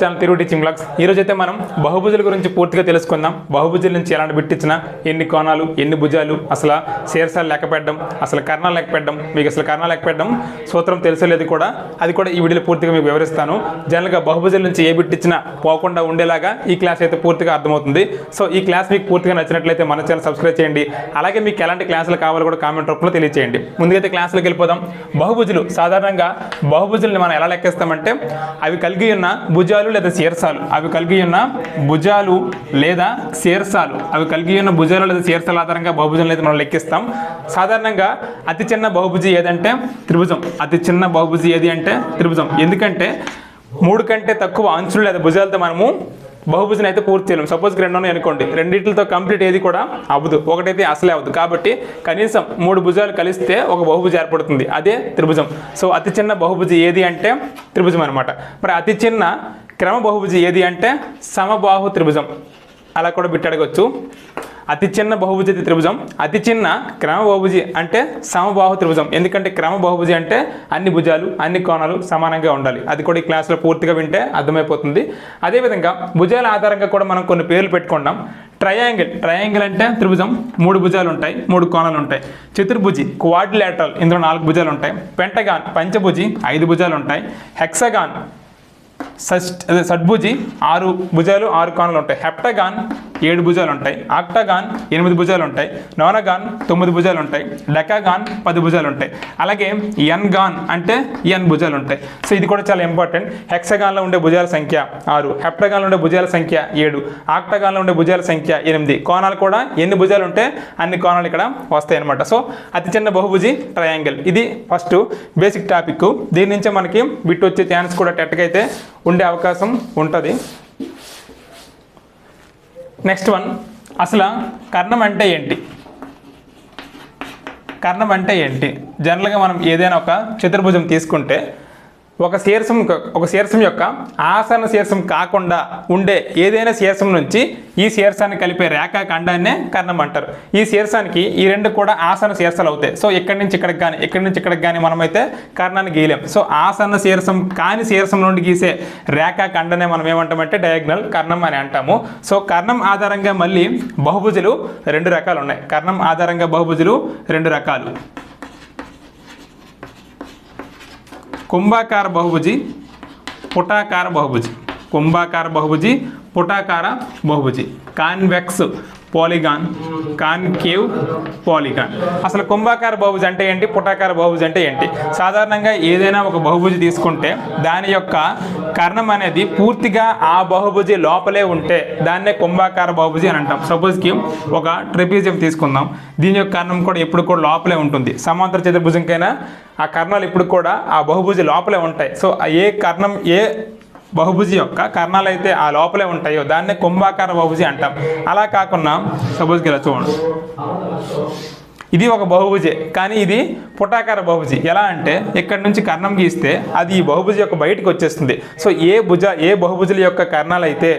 Channel తిరుగు teaching blogs ఈ అయితే మనం బహుభుజుల గురించి పూర్తిగా తెలుసుకుందాం. బహుభుజుల నుంచి ఎలాంటి బిట్టించిన ఎన్ని కోణాలు ఎన్ని భుజాలు అసలు శీర్షాలు లెక్క పెట్టడం అసలు కర్ణాలు లెక్క పెట్టడం మీకు అసలు కర్ణాలు లెక్క పెట్టడం సూత్రం తెలుసలేదు కూడా. అది కూడా ఈ వీడియోలో పూర్తిగా మీకు వివరిస్తాను. జనరల్గా బహుభుజుల నుంచి ఏ బిట్టిచ్చినా పోకుండా ఉండేలాగా ఈ క్లాస్ అయితే పూర్తిగా అర్థమవుతుంది. సో ఈ క్లాస్ మీకు పూర్తిగా నచ్చినట్లయితే మన ఛానల్ సబ్స్క్రైబ్ చేయండి. అలాగే మీకు ఎలాంటి క్లాసులు కావాలో కూడా కామెంట్ రూపంలో తెలియచేయండి. ముందుగైతే క్లాసులకు వెళ్ళిపోదాం. బహుభుజులు సాధారణంగా బహుభుజుల్ని మనం ఎలా లెక్కేస్తామంటే అవి కలిగి ఉన్న భుజాలు లేదా శీర్షాలు. అవి కలిగి ఉన్న భుజాలు లేదా శీర్షాలు. అవి కలిగి ఉన్న భుజాలు లేదా శీర్షాల ఆధారంగా బహుభుజం అయితే మనం లెక్కిస్తాం. సాధారణంగా అతి చిన్న బహుభుజి ఏదంటే త్రిభుజం. అతి చిన్న బహుభుజి ఏది అంటే త్రిభుజం. ఎందుకంటే మూడు కంటే తక్కువ అంచులు లేదా భుజాలతో మనము బహుభుజం అయితే పూర్తి చేయలేం. సపోజ్ రెండు ఉన్నాయి అనుకోండి. రెండింటితో కంప్లీట్ ఏది కూడా అవ్వదు. ఒకటైతే అసలే అవ్వదు. కాబట్టి కనీసం మూడు భుజాలు కలిస్తే ఒక బహుభుజం ఏర్పడుతుంది. అదే త్రిభుజం. సో అతి చిన్న బహుభుజి ఏది అంటే త్రిభుజం అనమాట మరి అతి చిన్న క్రమ బహుభుజి ఏది అంటే సమబాహు త్రిభుజం. అలా కూడా బిట్టి అతి చిన్న బహుభుజి త్రిభుజం? అతి చిన్న క్రమ బహుభుజి అంటే సమబాహు త్రిభుజం. ఎందుకంటే క్రమ బహుభుజి అంటే అన్ని భుజాలు అన్ని కోణాలు సమానంగా ఉండాలి. అది కూడా ఈ క్లాస్లో పూర్తిగా వింటే అర్థమైపోతుంది. అదేవిధంగా భుజాల ఆధారంగా కూడా మనం కొన్ని పేర్లు పెట్టుకున్నాం ట్రయాంగిల్. ట్రయాంగిల్ అంటే త్రిభుజం. మూడు భుజాలు ఉంటాయి. మూడు కోణాలు ఉంటాయి. చతుర్భుజి క్వాడ్రిలేటరల్. ఇందులో నాలుగు భుజాలు ఉంటాయి. పెంటగాన్ పంచభుజి ఐదు భుజాలు ఉంటాయి. హెక్సగాన్ షష్ట్ అదే షడ్భుజి ఆరు భుజాలు ఆరు కోణాలు ఉంటాయి. హెప్టగాన్ ఏడు భుజాలు ఉంటాయి. ఆక్టగాన్ ఎనిమిది భుజాలు ఉంటాయి. నోనగాన్ తొమ్మిది భుజాలు ఉంటాయి. డెకాగాన్ పది భుజాలు ఉంటాయి. అలాగే ఎన్ గాన్ అంటే ఎన్ భుజాలు ఉంటాయి. సో ఇది కూడా చాలా ఇంపార్టెంట్ హెక్సగాన్లో ఉండే భుజాల సంఖ్య ఆరు. హెప్టగాన్లో ఉండే భుజాల సంఖ్య ఏడు. ఆక్టగాన్లో ఉండే భుజాల సంఖ్య ఎనిమిది. కోణాలు కూడా ఎన్ని భుజాలు ఉంటే అన్ని కోణాలు ఇక్కడ వస్తాయి అనమాట సో అతి చిన్న బహుభుజి ట్రయాంగిల్ ఇది ఫస్ట్ బేసిక్ టాపిక్ దీని నుంచే మనకి బిట్ వచ్చే ఛాన్స్ కూడా టెట్గా అయితే ఉండే అవకాశం ఉంటుంది. నెక్స్ట్ వన్ అసలు కర్ణం అంటే ఏంటి? కర్ణం అంటే ఏంటి? జనరల్గా మనం ఏదైనా ఒక చతుర్భుజం తీసుకుంటే ఒక శీర్షం ఒక శీర్షం యొక్క ఆసన శీర్షం కాకుండా ఉండే ఏదైనా శీర్షం నుంచి ఈ శీర్షాన్ని కలిపే రేఖాఖండాన్నే కర్ణం అంటారు. ఈ శీర్షానికి ఈ రెండు కూడా ఆసన శీర్షాలు అవుతాయి. సో ఇక్కడి నుంచి ఇక్కడికి కానీ ఇక్కడి నుంచి ఇక్కడికి కానీ మనమైతే కర్ణాన్ని గీయలేం. సో ఆసన శీర్షం కాని శీర్షం నుండి గీసే రేఖాఖండనే మనం ఏమంటామంటే డయాగ్నల్ కర్ణం అని అంటాము. సో కర్ణం ఆధారంగా మళ్ళీ బహుభుజులు రెండు రకాలు ఉన్నాయి. కర్ణం ఆధారంగా బహుభుజులు రెండు రకాలు. కుంభాకార బహుభుజి పుటాకార బహుభుజి కుంభాకార బహుభుజి పుటాకార బహుభుజి. Convex polygon. Concave polygon. అసలు కుంభాకార బహుభుజి అంటే ఏంటి? పుటాకార బహుభుజి అంటే ఏంటి? సాధారణంగా ఏదైనా ఒక బహుభుజి తీసుకుంటే దాని యొక్క కర్ణం అనేది పూర్తిగా ఆ బహుభుజి లోపలే ఉంటే దాన్నే కుంభాకార బహుభుజి అని అంటాం. సపోజ్కి ఒక ట్రెపీజియం తీసుకుందాం. దీని యొక్క కర్ణం కూడా ఎప్పుడు కూడా లోపలే ఉంటుంది. సమాంతర చతుర్భుజంకైనా ఆ కర్ణాలు ఇప్పుడు కూడా ఆ బహుభుజి లోపలే ఉంటాయి. సో ఏ కర్ణం ఏ బహుభుజి యొక్క కర్ణాలు అయితే ఆ లోపలే ఉంటాయో దాన్నే కుంభాకార బహుభుజి అంటాం. అలా కాకుండా సపోజ్కి ఇలా చూడండి. ఇది ఒక బహుభుజే కానీ ఇది పుటాకార బహుభుజి. ఎలా అంటే ఇక్కడ నుంచి కర్ణం గీస్తే అది ఈ బహుభుజి యొక్క బయటికి వచ్చేస్తుంది. సో ఏ భుజ ఏ బహుభుజుల యొక్క కర్ణాలు అయితే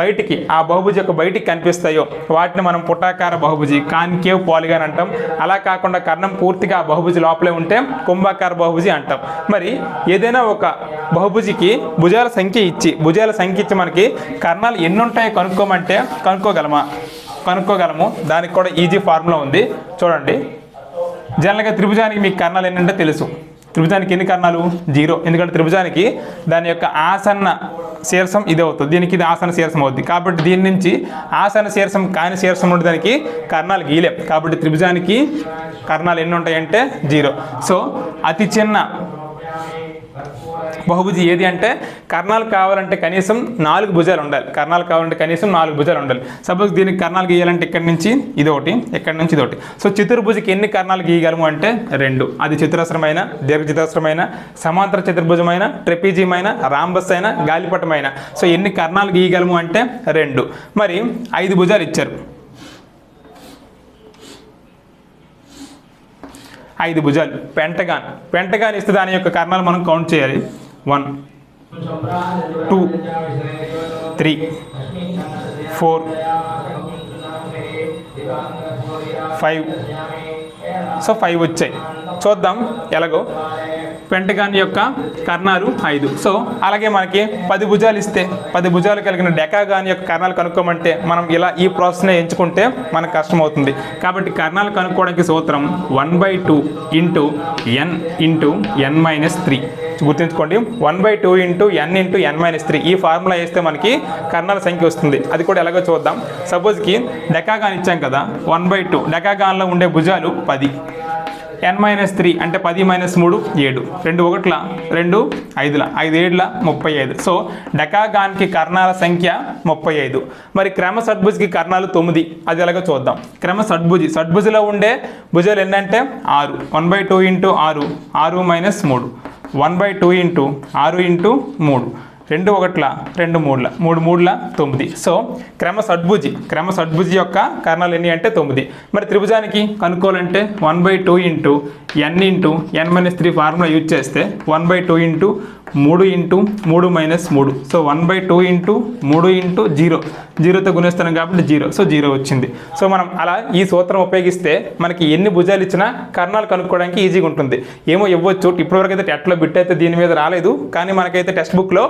బయటికి ఆ బహుభుజి యొక్క బయటికి కనిపిస్తాయో వాటిని మనం పుటాకార బహుభుజి కాన్కేవ్ పాలిగాన్ అంటాం. అలా కాకుండా కర్ణం పూర్తిగా ఆ బహుభుజి లోపలే ఉంటే కుంభాకార బహుభుజి అంటాం. మరి ఏదైనా ఒక బహుభుజికి భుజాల సంఖ్య ఇచ్చి భుజాల సంఖ్య ఇచ్చి మనకి కర్ణాలు ఎన్ని ఉంటాయో కనుక్కోమంటే కనుక్కోగలమా? కనుక్కోగలము. దానికి కూడా ఈజీ ఫార్ములా ఉంది. చూడండి. జనరల్గా త్రిభుజానికి మీకు కర్ణాలు ఏంటంటే తెలుసు. త్రిభుజానికి ఎన్ని కర్ణాలు? జీరో. ఎందుకంటే త్రిభుజానికి దాని యొక్క ఆసన్న శీర్షం ఇది అవుతుంది. దీనికి ఇది ఆసన శీర్షం అవుతుంది కాబట్టి దీని నుంచి ఆసన శీర్షం కాని శీర్షం ఉంటే దానికి కర్ణాలు గీలేం కాబట్టి త్రిభుజానికి కర్ణాలు ఎన్ని ఉంటాయంటే జీరో. సో అతి చిన్న బహుభుజి ఏది అంటే కర్ణాలు కావాలంటే కనీసం నాలుగు భుజాలు ఉండాలి. కర్ణాలు కావాలంటే కనీసం నాలుగు భుజాలు ఉండాలి. సపోజ్ దీనికి కర్ణాలు గీయాలంటే ఇక్కడి నుంచి ఇది ఒకటి ఇక్కడి నుంచి ఇది ఒకటి సో చతుర్భుజికి ఎన్ని కర్ణాలు గీయగలము అంటే రెండు. అది చతురస్రమైన దీర్ఘ సమాంతర చతుర్భుజమైన ట్రెపీజియమైన రాంబస్ అయిన గాలిపటమైన. సో ఎన్ని కర్ణాలు గీయగలము అంటే రెండు. మరి ఐదు భుజాలు ఇచ్చారు. ఐదు భుజాలు. పెంటగాన్. పెంటగాన్ ఇస్తే దాని యొక్క కర్ణాలు మనం కౌంట్ చేయాలి. One two three four five. So five వచ్చాయి. చూద్దాం ఎలాగో. పెంటగాన్ యొక్క కర్ణాలు ఐదు. సో అలాగే మనకి పది భుజాలు ఇస్తే పది భుజాలు కలిగిన డెకాగాన్ యొక్క కర్ణాలు కనుక్కోమంటే మనం ఇలా ఈ ప్రాసెస్నే ఎంచుకుంటే మనకు కష్టమవుతుంది. కాబట్టి కర్ణాలు కనుక్కోవడానికి సూత్రం one by two into N into N minus three. గుర్తుంచుకోండి one by two into N into N minus three. ఈ ఫార్ములా వేస్తే మనకి కర్ణాల సంఖ్య వస్తుంది. అది కూడా ఎలాగో చూద్దాం. సపోజ్కి డెకాగాన్ ఇచ్చాం కదా వన్ బై టూ. డెకాగాన్లో ఉండే భుజాలు పది. ఎన్ మైనస్ త్రీ అంటే పది మైనస్ మూడు ఏడు. రెండు ఒకట్ల రెండు ఐదుల. ఐదు ఏడుల ముప్పై ఐదు. సో డకాగాన్కి కర్ణాల సంఖ్య ముప్పై ఐదు. మరి క్రమ షడ్భుజికి కర్ణాలు తొమ్మిది. అది ఎలాగో చూద్దాం. క్రమ షడ్భుజి షడ్భుజిలో ఉండే భుజాలు ఎన్నంటే ఆరు. వన్ బై టూ ఇంటూ ఆరు. ఆరు మైనస్ మూడు. వన్ బై టూ ఇంటూ ఆరు ఇంటూ మూడు. రెండు ఒకట్ల రెండు మూడుల మూడు మూడుల తొమ్మిది. సో క్రమ షడ్భుజి క్రమ షడ్భుజి యొక్క కర్ణాలు ఎన్ని అంటే తొమ్మిది. మరి త్రిభుజానికి కనుక్కోవాలంటే one by two into N into N minus three formula use చేస్తే వన్ బై టూ ఇంటూ మూడు ఇంటూ మూడు మైనస్ మూడు. So one by two into మూడు ఇంటూ జీరో జీరోతో గుణిస్తున్నాం కాబట్టి జీరో సో జీరో వచ్చింది. సో మనం అలా ఈ సూత్రం ఉపయోగిస్తే మనకి ఎన్ని భుజాలు ఇచ్చినా కర్ణాలు కనుక్కోవడానికి ఈజీగా ఉంటుంది. ఏమో ఇవ్వచ్చు. ఇప్పటివరకు అయితే టెట్లో బిట్ అయితే దీని మీద రాలేదు. కానీ మనకైతే టెక్స్ట్ బుక్లో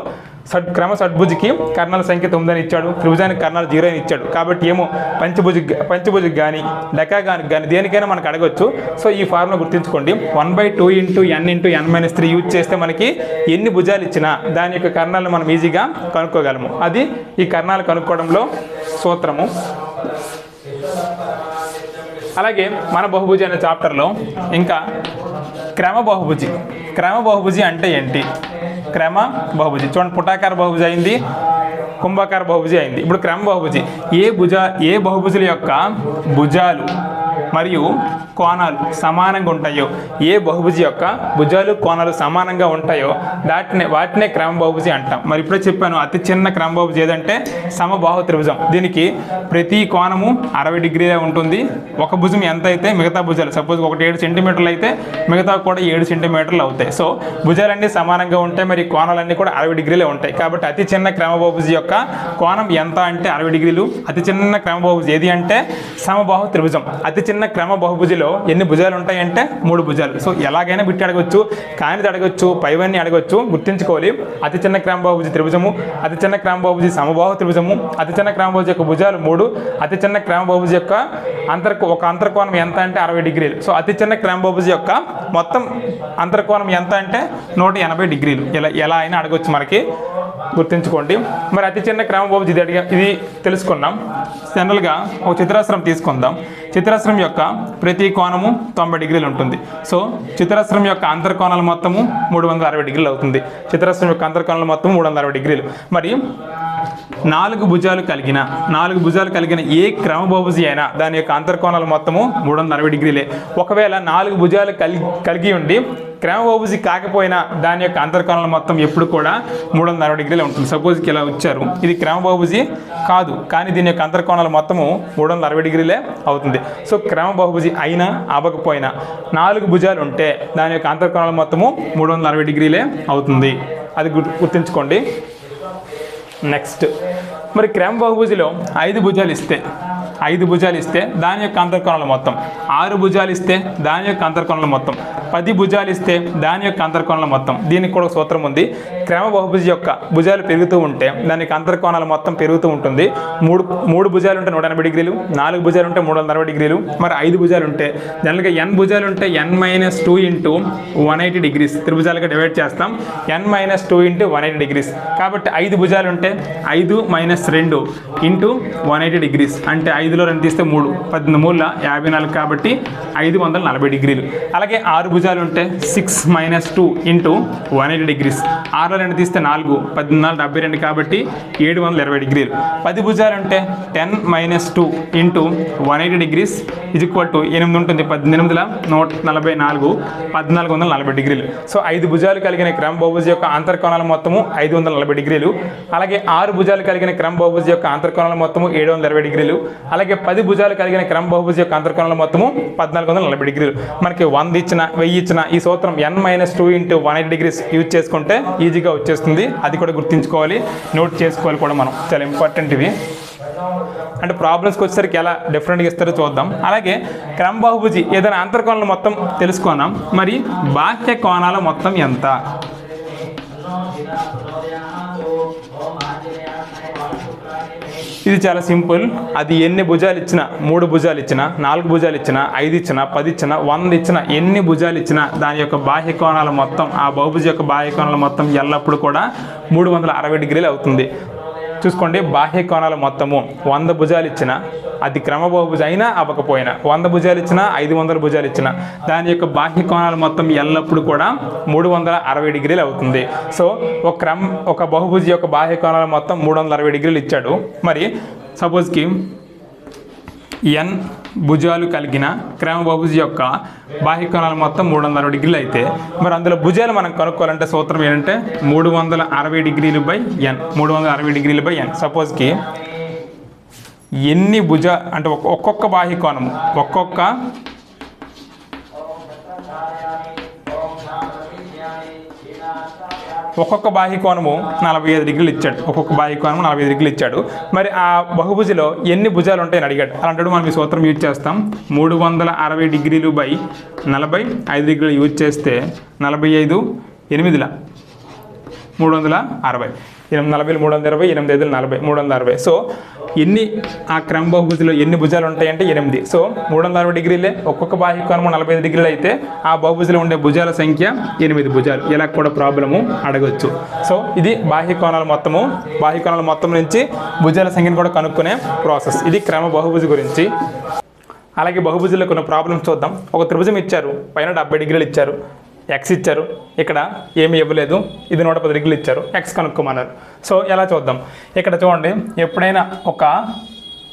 షడ్ క్రమ షడ్భుజికి కర్ణాల సంఖ్య తొమ్మిది అని ఇచ్చాడు త్రిభుజానికి కర్ణాలు జీరో అని ఇచ్చాడు. కాబట్టి ఏమో పంచభుజి పంచభుజికి కానీ లెక్కగానికి కానీ దేనికైనా మనకు అడగొచ్చు. సో ఈ ఫార్ములా గుర్తుంచుకోండి. One by two into N into N minus three use చేస్తే మనకి ఎన్ని భుజాలు ఇచ్చినా దాని యొక్క కర్ణాలను మనం ఈజీగా కనుక్కోగలము. అది ఈ కర్ణాలు కనుక్కోవడంలో సూత్రము. అలాగే మన బహుభుజి అనే చాప్టర్లో ఇంకా క్రమ బహుభుజి క్రమ బహుభుజి అంటే ఏంటి? క్రమ బహుభుజి. చూడండి పుటాకార బహుభుజి అయింది కుంభాకార బహుభుజి అయింది. ఇప్పుడు క్రమ బహుభుజి. ఏ భుజ ఏ బహుభుజుల యొక్క భుజాలు మరియు కోణాలు సమానంగా ఉంటాయో ఏ బహుభుజి యొక్క భుజాలు కోణాలు సమానంగా ఉంటాయో వాటిని వాటినే క్రమ బహుభుజి అంటాం. మరి ఇప్పుడే చెప్పాను అతి చిన్న క్రమ బహుభుజి ఏదంటే సమబాహు త్రిభుజం. దీనికి ప్రతి కోణము అరవై డిగ్రీలే ఉంటుంది. ఒక భుజం ఎంత అయితే మిగతా భుజాలు సపోజ్ ఒకటి ఏడు సెంటీమీటర్లు అయితే మిగతా కూడా ఏడు సెంటీమీటర్లు అవుతాయి. సో భుజాలన్నీ సమానంగా ఉంటాయి మరి కోణాలన్నీ కూడా అరవై డిగ్రీలే ఉంటాయి. కాబట్టి అతి చిన్న క్రమ బహుభుజి యొక్క కోణం ఎంత అంటే అరవై డిగ్రీలు. అతి చిన్న క్రమ బహుభుజి ఏది అంటే సమబాహు త్రిభుజం. అతి చిన్న క్రమ బహుభుజిలో ఎన్ని భుజాలు ఉంటాయంటే మూడు భుజాలు. సో ఎలాగైనా బిట్టి అడగొచ్చు కానిది అడగొచ్చు పైవన్నీ అడగొచ్చు గుర్తుంచుకోవాలి. అతి చిన్న క్రమ త్రిభుజము అతి చిన్న క్రమ సమబాహు త్రిభుజము అతి చిన్న క్రమ యొక్క భుజాలు మూడు అతి చిన్న క్రమ యొక్క అంతర్ ఒక అంతర్కోణం ఎంత అంటే అరవై డిగ్రీలు. సో అతి చిన్న క్రమ యొక్క మొత్తం అంతర్కోణం ఎంత అంటే నూట ఎనభై డిగ్రీలు. ఇలా ఎలా అయినా అడగొచ్చు మనకి. గుర్తుంచుకోండి. మరి అతి చిన్న క్రమ ఇది అడిగా ఇది తెలుసుకున్నాం జనరల్గా ఒక చిత్రాస్త్రం తీసుకుందాం. చిత్రాస్త్రం యొక్క ప్రతి కోణము తొంభై డిగ్రీలు ఉంటుంది. సో చిత్రాస్త్రం యొక్క అంతర్కోణాలు మొత్తము మూడు వందల అరవై డిగ్రీలు అవుతుంది. చిత్రాస్త్రం యొక్క అంతర్కోణాలు మొత్తం మూడు వందల అరవై డిగ్రీలు. మరి నాలుగు భుజాలు కలిగిన నాలుగు భుజాలు కలిగిన ఏ క్రమ అయినా దాని యొక్క అంతర్కోణాలు మొత్తము మూడు వందల అరవై డిగ్రీలే. ఒకవేళ నాలుగు భుజాలు కలిగి కలిగి ఉండి క్రమ కాకపోయినా దాని యొక్క అంతర్కోణాలు మొత్తం ఎప్పుడు కూడా మూడు వందల అరవై డిగ్రీలు ఉంటుంది. సపోజ్కి ఇలా వచ్చారు. ఇది క్రమ కాదు. కానీ దీని యొక్క అంతర్కోణాలు మొత్తము మూడు వందల అరవై డిగ్రీలే అవుతుంది. సో క్రమ అయినా అవ్వకపోయినా నాలుగు భుజాలు ఉంటే దాని యొక్క అంతర్కోణాలు మొత్తము మూడు వందల అరవై డిగ్రీలే అవుతుంది. అది గుర్తు గుర్తుంచుకోండి. నెక్స్ట్ మరి క్రమ బహుభుజిలో ఐదు భుజాలు ఇస్తే ఐదు భుజాలు ఇస్తే దాని యొక్క అంతర్కోణాలు మొత్తం. ఆరు భుజాలు ఇస్తే దాని యొక్క అంతర్కోణాలు మొత్తం. పది భుజాలు ఇస్తే దాని యొక్క అంతర్కోణాలు మొత్తం. దీనికి కూడా సూత్రం ఉంది. క్రమ బహుభుజి యొక్క భుజాలు పెరుగుతూ ఉంటే దానికి అంతర్కోణాలు మొత్తం పెరుగుతూ ఉంటుంది. మూడు మూడు భుజాలు ఉంటే నూట ఎనభై డిగ్రీలు నాలుగు భుజాలు ఉంటే మూడు వందల అరవై డిగ్రీలు మరి ఐదు భుజాలు ఉంటే జనరల్గా ఎన్ భుజాలు ఉంటే N minus two into one eighty degrees త్రిభుజాలుగా divide చేస్తాం. N minus two into one eighty degrees కాబట్టి ఐదు భుజాలు ఉంటే ఐదు మైనస్ రెండు ఇంటూ వన్ ఎయిటీ డిగ్రీస్ అంటే ఐదులో రెండు తీస్తే మూడు పద్దెనిమిది మూల యాభై నాలుగు కాబట్టి ఐదు వందల నలభై డిగ్రీలు. అలాగే ఆరు భుజాలు ఉంటే six minus two into one eighty degrees ఆరులో రెండు తీస్తే నాలుగు పద్దెనిమిది డెబ్బై రెండు కాబట్టి ఏడు వందల ఇరవై డిగ్రీలు. పది భుజాలు అంటే ten minus two into one eighty degrees ఇది ఈక్వల్ టు ఎనిమిది ఉంటుంది పద్దెనిమిదిల నూట నలభై నాలుగు పద్నాలుగు వందల నలభై డిగ్రీలు. సో ఐదు భుజాలు కలిగిన క్రమ బహుభుజ యొక్క అంతర్కోణాల మొత్తము ఐదు వందల నలభై డిగ్రీలు. అలాగే ఆరు భుజాలు కలిగిన క్రమ బహుభుజ యొక్క అంతర్కోణాల మొత్తము ఏడు వందల ఇరవై డిగ్రీలు. అలాగే పది భుజాలు కలిగిన క్రమ బహుభుజ యొక్క అంతర్కోణాల మొత్తము పద్నాలుగు వందల నలభై డిగ్రీలు. మనకి వంద ఇచ్చిన వెయ్యి ఇచ్చిన ఈ సూత్రం N minus two into one eight degrees use చేసుకుంటే ఈజీగా వచ్చేస్తుంది. అది కూడా గుర్తుంచుకోవాలి. నోట్ చేసుకోవాలి కూడా మనం. చాలా ఇంపార్టెంట్ ఇవి. అంటే ప్రాబ్లమ్స్కి వచ్చేసరికి ఎలా డిఫరెంట్గా ఇస్తారో చూద్దాం. అలాగే క్రమబాహుభుజి ఏదైనా అంతర్కోణాలు మొత్తం తెలుసుకున్నాం. మరి బాహ్య కోణాల మొత్తం ఎంత? ఇది చాలా సింపుల్. అది ఎన్ని భుజాలు ఇచ్చినా మూడు భుజాలు ఇచ్చినా నాలుగు భుజాలు ఇచ్చినా ఐదు ఇచ్చినా పది ఇచ్చినా వంద ఇచ్చినా ఎన్ని భుజాలు ఇచ్చినా దాని యొక్క బాహ్య కోణాల మొత్తం ఆ బహుభుజ యొక్క బాహ్య కోణాల మొత్తం ఎల్లప్పుడూ కూడా మూడు వందల అరవై డిగ్రీలు అవుతుంది. చూసుకోండి బాహ్య కోణాల మొత్తము వంద భుజాలు ఇచ్చిన అది క్రమ బహుభుజ అయినా అవ్వకపోయినా. వంద భుజాలు ఇచ్చినా ఐదు వందల భుజాలు ఇచ్చినా దాని యొక్క బాహ్య కోణాలు మొత్తం ఎల్లప్పుడూ కూడా మూడు వందల అరవై డిగ్రీలు అవుతుంది. సో ఒక క్రమ ఒక బహుభుజి యొక్క బాహ్య కోణాలు మొత్తం మూడు వందల అరవై డిగ్రీలు ఇచ్చాడు. మరి సపోజ్కి ఎన్ భుజాలు కలిగిన క్రమ బహుభుజి యొక్క బాహ్య కోణాలు మొత్తం మూడు వందల అరవై డిగ్రీలు అయితే మరి అందులో భుజాలు మనం కనుక్కోవాలంటే సూత్రం ఏంటంటే మూడు వందల అరవై డిగ్రీలు బై ఎన్ మూడు వందల అరవై డిగ్రీలు బై ఎన్ సపోజ్కి ఎన్ని భుజ అంటే ఒక్కొక్క బాహ్య కోణము ఒక్కొక్క ఒక్కొక్క బాహ్య కోణము నలభై ఐదు డిగ్రీలు ఇచ్చాడు. ఒక్కొక్క బాహ్య కోణము నలభై ఐదు డిగ్రీలు ఇచ్చాడు. మరి ఆ బహుభుజిలో ఎన్ని భుజాలు ఉంటాయని అడిగాడు. అలాంటి మనం ఈ సూత్రం యూజ్ చేస్తాం. మూడు వందల అరవై డిగ్రీలు బై నలభై ఐదు డిగ్రీలు యూజ్ చేస్తే నలభై ఐదు ఎనిమిదిల మూడు వందల అరవై. ఎనిమిది నలభై మూడు వందల ఇరవై ఎనిమిది ఐదు నలభై మూడు వందల అరవై. సో ఎన్ని ఆ క్రమ బహుభుజిలో ఎన్ని భుజాలు ఉంటాయంటే ఎనిమిది. సో మూడు వందల అరవై డిగ్రీలే ఒక్కొక్క బాహ్య కోణము నలభై ఐదు డిగ్రీలు అయితే ఆ బహుభుజిలో ఉండే భుజాల సంఖ్య ఎనిమిది భుజాలు. ఇలా కూడా ప్రాబ్లము అడగవచ్చు సో ఇది బాహ్య కోణాల మొత్తము. బాహ్య కోణాల మొత్తం నుంచి భుజాల సంఖ్యను కూడా కనుక్కునే ప్రాసెస్. ఇది క్రమ బహుభుజి గురించి. అలాగే బహుభుజుల్లో కొన్ని ప్రాబ్లమ్స్ చూద్దాం. ఒక త్రిభుజం ఇచ్చారు పైన డెబ్బై డిగ్రీలు ఇచ్చారు. ఎక్స్ ఇచ్చారు. ఇక్కడ ఏమి ఇవ్వలేదు. ఇది నూట పది డిగ్రీలు ఇచ్చారు. ఎక్స్ కనుక్కోమన్నారు. సో ఎలా చూద్దాం? ఇక్కడ చూడండి. ఎప్పుడైనా ఒక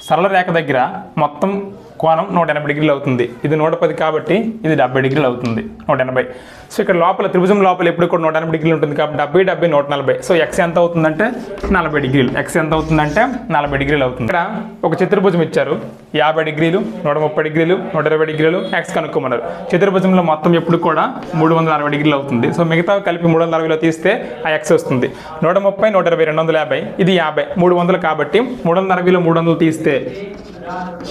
సరళ రేఖ దగ్గర మొత్తం కోణం నూట ఎనభై డిగ్రీలు అవుతుంది. ఇది నూట పది కాబట్టి ఇది డెబ్బై డిగ్రీలు అవుతుంది. నూట ఎనభై. సో ఇక్కడ లోపల త్రిభుజం లోపల ఎప్పుడు కూడా నూట ఎనభై డిగ్రీలు ఉంటుంది కాబట్టి డెబ్బై డెబ్బై నూట నలభై. సో ఎక్స్ ఎంత అవుతుందంటే నలభై డిగ్రీలు. ఎక్స్ ఎంత అవుతుందంటే నలభై డిగ్రీలు అవుతుంది. ఇక్కడ ఒక చతుర్భుజం ఇచ్చారు. యాభై డిగ్రీలు నూట ముప్పై డిగ్రీలు నూట ఇరవై డిగ్రీలు ఎక్స్ కనుక్కోమన్నారు. చతుర్భుజంలో మొత్తం ఎప్పుడు కూడా మూడు వందల అరవై డిగ్రీలు అవుతుంది. సో మిగతా కలిపి మూడు వందల అరవైలో తీస్తే ఆ ఎక్స్ వస్తుంది. నూట ముప్పై నూట ఇరవై రెండు వందల యాభై. ఇది యాభై. మూడు వందలు కాబట్టి మూడు వందల అరవైలో మూడు వందలు తీస్తే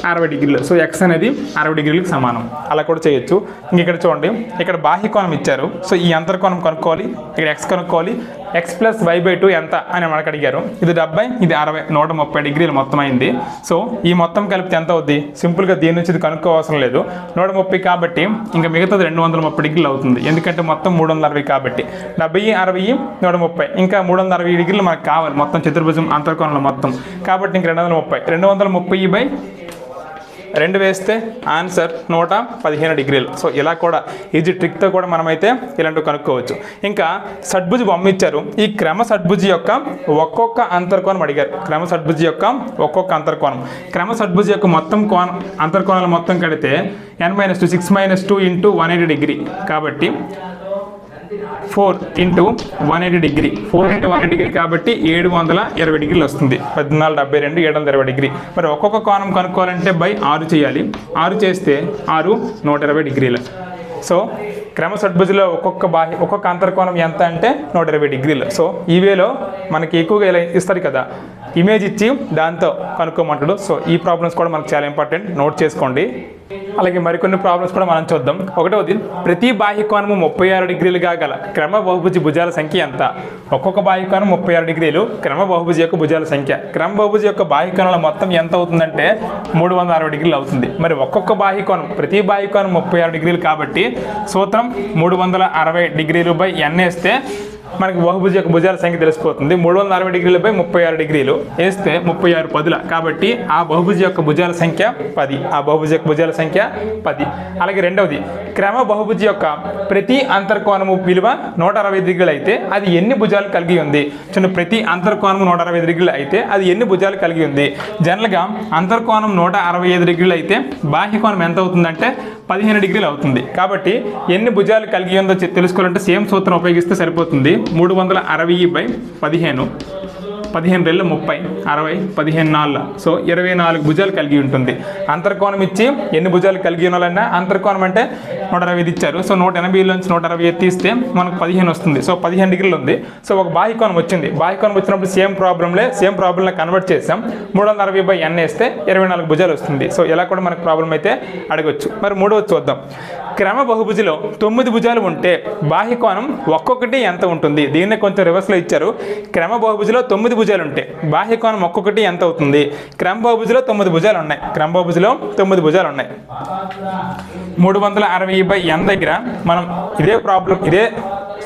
అరవై డిగ్రీలు. సో ఎక్స్ అనేది అరవై డిగ్రీలకు సమానం. అలా కూడా చేయొచ్చు. ఇంక ఇక్కడ చూడండి. ఇక్కడ బాహ్య కోణం ఇచ్చారు. సో ఈ అంతర్కోణం కనుక్కోవాలి. ఇక్కడ ఎక్స్ కనుక్కోవాలి. X plus Y by two ఎంత అని మనకు అడిగారు. ఇది డెబ్బై ఇది అరవై నూట ముప్పై డిగ్రీలు మొత్తం అయింది. సో ఈ మొత్తం కలిపితే ఎంత అవుద్ది? సింపుల్గా దీని నుంచి ఇది కనుక్కోవసరం లేదు. నూట ముప్పై కాబట్టి ఇంకా మిగతాది రెండు వందల ముప్పై డిగ్రీలు అవుతుంది. ఎందుకంటే మొత్తం మూడు వందల అరవై కాబట్టి. డెబ్బై అరవై నూట ముప్పై. ఇంకా మూడు వందల అరవై డిగ్రీలు మనకు కావాలి. మొత్తం చతుర్భుజం అంతర్కోణంలో మొత్తం. కాబట్టి ఇంక రెండు వందల ముప్పై. రెండు వందల ముప్పై బై రెండు వేస్తే ఆన్సర్ నూట పదిహేను డిగ్రీలు. సో ఇలా కూడా ఈజీ ట్రిక్తో కూడా మనమైతే ఇలాంటివి కనుక్కోవచ్చు. ఇంకా షడ్భుజి బొమ్మ ఇచ్చారు ఈ క్రమ షడ్భుజి యొక్క ఒక్కొక్క అంతర్కోణం అడిగారు. క్రమ షడ్భుజి యొక్క ఒక్కొక్క అంతర్కోణం. క్రమ షడ్భుజి యొక్క మొత్తం కోణం అంతర్కోణాలు మొత్తం కడితే N minus two six minus two into one eighty degree కాబట్టి four into one eighty degree. Four into one degree కాబట్టి ఏడు వందల ఇరవై డిగ్రీలు వస్తుంది. పద్నాలుగు డెబ్బై రెండు ఏడు వందల ఇరవై డిగ్రీ. మరి ఒక్కొక్క కోణం కనుక్కోవాలంటే బై ఆరు చేయాలి. ఆరు చేస్తే ఆరు నూట ఇరవై డిగ్రీలు. సో క్రమ షడ్భుజిలో ఒక్కొక్క బాహ్య ఒక్కొక్క అంతర్కోణం ఎంత అంటే నూట ఇరవై డిగ్రీలు. సో ఈ వేలో మనకి ఎక్కువగా ఇలా ఇస్తారు కదా. ఇమేజ్ ఇచ్చి దాంతో కనుక్కోమంటాడు. సో ఈ ప్రాబ్లమ్స్ కూడా మనకు చాలా ఇంపార్టెంట్ నోట్ చేసుకోండి. అలాగే మరికొన్ని ప్రాబ్లమ్స్ కూడా మనం చూద్దాం. ఒకటవది ప్రతి బాహ్య కోణము ముప్పై ఆరు డిగ్రీలుగా గల క్రమ బహుభుజి భుజాల సంఖ్య ఎంత? ఒక్కొక్క బాహ్యకోణం ముప్పై ఆరు డిగ్రీలు క్రమ బహుభుజి యొక్క భుజాల సంఖ్య. క్రమ బహుభుజి యొక్క బాహ్యకోణాల మొత్తం ఎంత అవుతుందంటే మూడు వందల అరవై డిగ్రీలు అవుతుంది. మరి ఒక్కొక్క బాహ్యకోణం ప్రతి బాహ్యకోణం ముప్పై ఆరు డిగ్రీలు కాబట్టి సూత్రం మూడు వందల అరవై డిగ్రీలు బై ఎన్ వేస్తే మనకి బహుభుజ యొక్క భుజాల సంఖ్య తెలిసిపోతుంది. మూడు వందల అరవై డిగ్రీలపై ముప్పై ఆరు డిగ్రీలు. వేస్తే ముప్పై ఆరు పదుల. కాబట్టి ఆ బహుభుజ యొక్క భుజాల సంఖ్య పది. ఆ బహుభుజ యొక్క భుజాల సంఖ్య పది. అలాగే రెండవది క్రమ బహుభుజ యొక్క ప్రతి అంతర్కోణము విలువ నూట అరవై డిగ్రీలు అయితే అది ఎన్ని భుజాలు కలిగి ఉంది? చూడండి ప్రతి అంతర్కోణము నూట అరవై డిగ్రీలు అయితే అది ఎన్ని భుజాలు కలిగి ఉంది? జనరల్గా అంతర్కోణం నూట అరవై ఐదు డిగ్రీలు అయితే బాహ్యకోణం ఎంత అవుతుందంటే పదిహేను డిగ్రీలు అవుతుంది. కాబట్టి ఎన్ని భుజాలు కలిగి ఉందో తెలుసుకోవాలంటే సేమ్ సూత్రం ఉపయోగిస్తే సరిపోతుంది. మూడు వందల అరవై బై పదిహేను. పదిహేను రెళ్ళు ముప్పై అరవై పదిహేను నాళ్ళ. సో ఇరవై నాలుగు భుజాలు కలిగి ఉంటుంది. అంతర్కోణం ఇచ్చి ఎన్ని భుజాలు కలిగి ఉండాలన్నా అంతర్కోణం అంటే నూట అరవై ఐదు ఇచ్చారు. సో నూట ఎనభైలోంచి నూట అరవై ఐదు తీస్తే మనకు పదిహేను వస్తుంది. సో పదిహేను డిగ్రీలు ఉంది. సో ఒక బాహ్యకోణం వచ్చింది. బాహ్యకోణం వచ్చినప్పుడు సేమ్ ప్రాబ్లంలే సేమ్ ప్రాబ్లంలో కన్వర్ట్ చేసాం మూడు వందల అరవై బై ఎన్ వేస్తే ఇరవై నాలుగు భుజాలు వస్తుంది. సో ఇలా కూడా మనకు ప్రాబ్లం అయితే అడగొచ్చు. మరి మూడవది చూద్దాం. క్రమ బహుభుజిలో తొమ్మిది భుజాలు ఉంటే బాహ్యకోణం ఒక్కొక్కటి ఎంత ఉంటుంది? దీన్ని కొంచెం రివర్స్లో ఇచ్చారు. క్రమ బహుభుజిలో తొమ్మిది భుజాలు ఉంటాయి బాహ్యకోణం ఒక్కొక్కటి ఎంత అవుతుంది? క్రమ తొమ్మిది భుజాలు ఉన్నాయి క్రమ తొమ్మిది భుజాలు ఉన్నాయి మూడు వందల అరవై బై ఎన్ దగ్గర మనం ఇదే ప్రాబ్లం ఇదే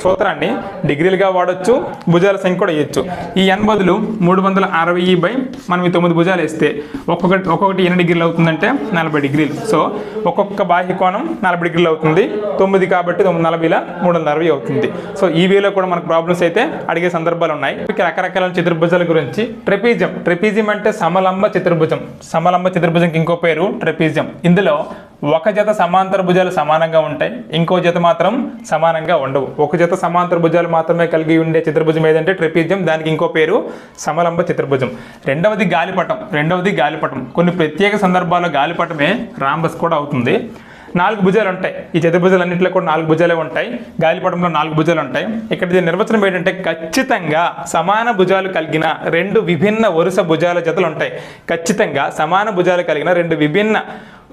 సూత్రాన్ని డిగ్రీలుగా వాడొచ్చు భుజాల సంఖ్య కూడా వేయచ్చు. ఈ ఎన్ బదులు మూడు వందల అరవై బై మనం ఈ తొమ్మిది భుజాలు వేస్తే ఒక్కొక్కటి ఒక్కొక్కటి ఎన్ని డిగ్రీలు అవుతుందంటే? నలభై డిగ్రీలు. సో ఒక్కొక్క బాహ్య కోణం నలభై డిగ్రీలు అవుతుంది. తొమ్మిది కాబట్టి తొమ్మిది నలభైలో మూడు వందల అరవై అవుతుంది. సో ఈ వేలో కూడా మనకు ప్రాబ్లమ్స్ అయితే అడిగే సందర్భాలు ఉన్నాయి రకరకాల రకరకాల చతుర్భుజాల గురించి ట్రెపీజియం. ట్రెపీజియం అంటే సమలంబ చతుర్భుజం. సమలంబ చతుర్భుజంకి ఇంకో పేరు ట్రెపీజియం. ఇందులో ఒక జత సమాంతర భుజాలు సమానంగా ఉంటాయి. ఇంకో జత మాత్రం సమానంగా ఉండవు. ఒక జత సమాంతర భుజాలు మాత్రమే కలిగి ఉండే చతుర్భుజం ఏదంటే ట్రెపీజియం. దానికి ఇంకో పేరు సమలంబ చతుర్భుజం. రెండవది గాలిపటం. రెండవది గాలిపటం. కొన్ని ప్రత్యేక సందర్భాల్లో గాలిపటమే రాంబస్ కూడా అవుతుంది. నాలుగు భుజాలు ఉంటాయి. ఈ చతుర్భుజాలన్నింటిలో కూడా నాలుగు భుజాలే ఉంటాయి. గాలిపటంలో నాలుగు భుజాలు ఉంటాయి. ఇక్కడ దీని నిర్వచనం ఏంటంటే ఖచ్చితంగా సమాన భుజాలు కలిగిన రెండు విభిన్న వరుస భుజాల జతలు ఉంటాయి. ఖచ్చితంగా సమాన భుజాలు కలిగిన రెండు విభిన్న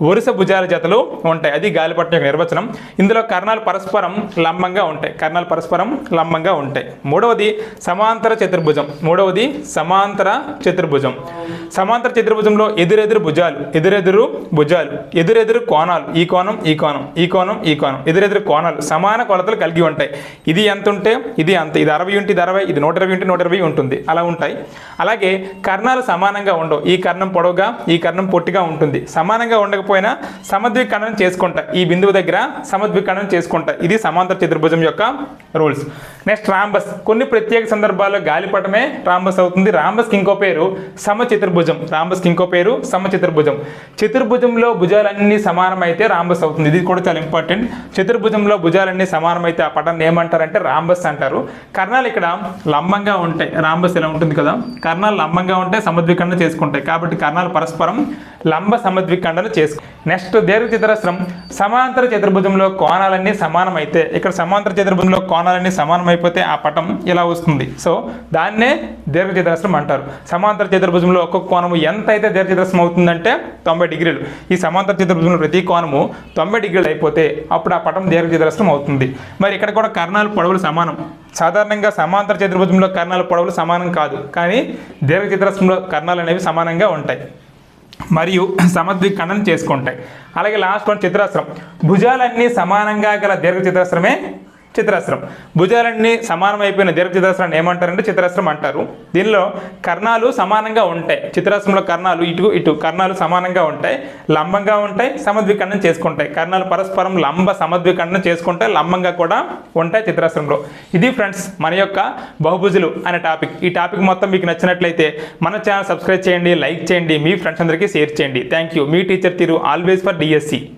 వరుస భుజాల జతలు ఉంటాయి. అది గాలిపటం యొక్క నిర్వచనం. ఇందులో కర్ణాలు పరస్పరం లంబంగా ఉంటాయి. కర్ణాలు పరస్పరం లంబంగా ఉంటాయి. మూడవది సమాంతర చతుర్భుజం. మూడవది సమాంతర చతుర్భుజం. సమాంతర చతుర్భుజంలో ఎదురెదురు భుజాలు ఎదురెదురు భుజాలు ఎదురెదురు కోణాలు. ఈ కోణం ఈ కోణం ఈ కోణం ఈ కోణం. ఎదురెదురు కోణాలు. సమాన కొలతలు కలిగి ఉంటాయి. ఇది ఎంత ఉంటే ఇది అంత. ఇది అరవై ఉంటే ఇది అరవై ఇది నూట ఇరవై ఉంటే నూట ఇరవై ఉంటుంది. అలా ఉంటాయి. అలాగే కర్ణాలు సమానంగా ఉండవు. ఈ కర్ణం పొడవుగా ఈ కర్ణం పొట్టిగా ఉంటుంది. సమానంగా లేకపోయినా సమద్వికరణం చేసుకుంటా. ఈ బిందువు దగ్గర సమద్వికరణం చేసుకుంటా. ఇది సమాంతర చతుర్భుజం యొక్క రూల్స్. Next rhombus. కొన్ని ప్రత్యేక సందర్భాల్లో గాలిపటమే రాంబస్ అవుతుంది. రాంబస్కి ఇంకో పేరు సమచతుర్భుజం. రాంబస్కి ఇంకో పేరు సమచతుర్భుజం. చతుర్భుజంలో భుజాలన్నీ సమానమైతే రాంబస్ అవుతుంది. ఇది కూడా చాలా ఇంపార్టెంట్. చతుర్భుజంలో భుజాలన్నీ సమానమైతే ఆ పటాన్ని ఏమంటారంటే రాంబస్ అంటారు. కర్ణాలు ఇక్కడ లంబంగా ఉంటాయి. రాంబస్ ఇలా ఉంటుంది కదా. కర్ణాలు లంబంగా ఉంటాయి సమద్విఖండన చేసుకుంటాయి. కాబట్టి కర్ణాలు పరస్పరం లంబ సమద్విఖండన చేసుకుంటాయి. నెక్స్ట్ దీర్ఘ చతురస్రం సమాంతర చతుర్భుజంలో కోణాలన్నీ సమానమైతే ఇక్కడ సమాంతర చతుర్భుజంలో కోణాలన్నీ సమానమైపోతే ఆ పటం ఇలా వస్తుంది. సో దాన్నే దీర్ఘ చతురస్రం అంటారు. సమాంతర చతుర్భుజంలో ఒక్కొక్క కోణము ఎంత అయితే దీర్ఘ చతురస్రం అవుతుందంటే తొంభై డిగ్రీలు. ఈ సమాంతర చతుర్భుజంలో ప్రతి కోణము తొంభై డిగ్రీలు అయిపోతే అప్పుడు ఆ పటం దీర్ఘ చతురస్రం అవుతుంది. మరి ఇక్కడ కూడా కర్ణాలు పొడవులు సమానం. సాధారణంగా సమాంతర చతుర్భుజంలో కర్ణాల పొడవులు సమానం కాదు. కానీ దీర్ఘ చతురస్రంలో కర్ణాలు అనేవి సమానంగా ఉంటాయి. మరియు సమద్విఖండన చేసుకుంటాయి. అలాగే లాస్ట్ వన్ చిత్రాస్త్రం. భుజాలన్నీ సమానంగా గల దీర్ఘ చిత్రాస్త్రమే చిత్రాస్త్రం. భుజాలన్నీ సమానమైపోయిన దీర్ఘ చిత్రాస్త్రాన్ని ఏమంటారంటే చిత్రాస్త్రం అంటారు. దీనిలో కర్ణాలు సమానంగా ఉంటాయి. చిత్రాస్త్రంలో కర్ణాలు ఇటు ఇటు కర్ణాలు సమానంగా ఉంటాయి. లంబంగా ఉంటాయి సమద్విఖండన చేసుకుంటాయి. కర్ణాలు పరస్పరం లంబ సమద్విఖండన చేసుకుంటాయి లంబంగా కూడా ఉంటాయి చిత్రాస్త్రంలో. ఇది ఫ్రెండ్స్ మన యొక్క బహుభుజులు అనే టాపిక్. ఈ టాపిక్ మొత్తం మీకు నచ్చినట్లయితే మన ఛానల్ సబ్స్క్రైబ్ చేయండి లైక్ చేయండి మీ ఫ్రెండ్స్ అందరికీ షేర్ చేయండి. Thank you. మీ టీచర్ తీరు ఆల్వేస్ ఫర్ డిఎస్సి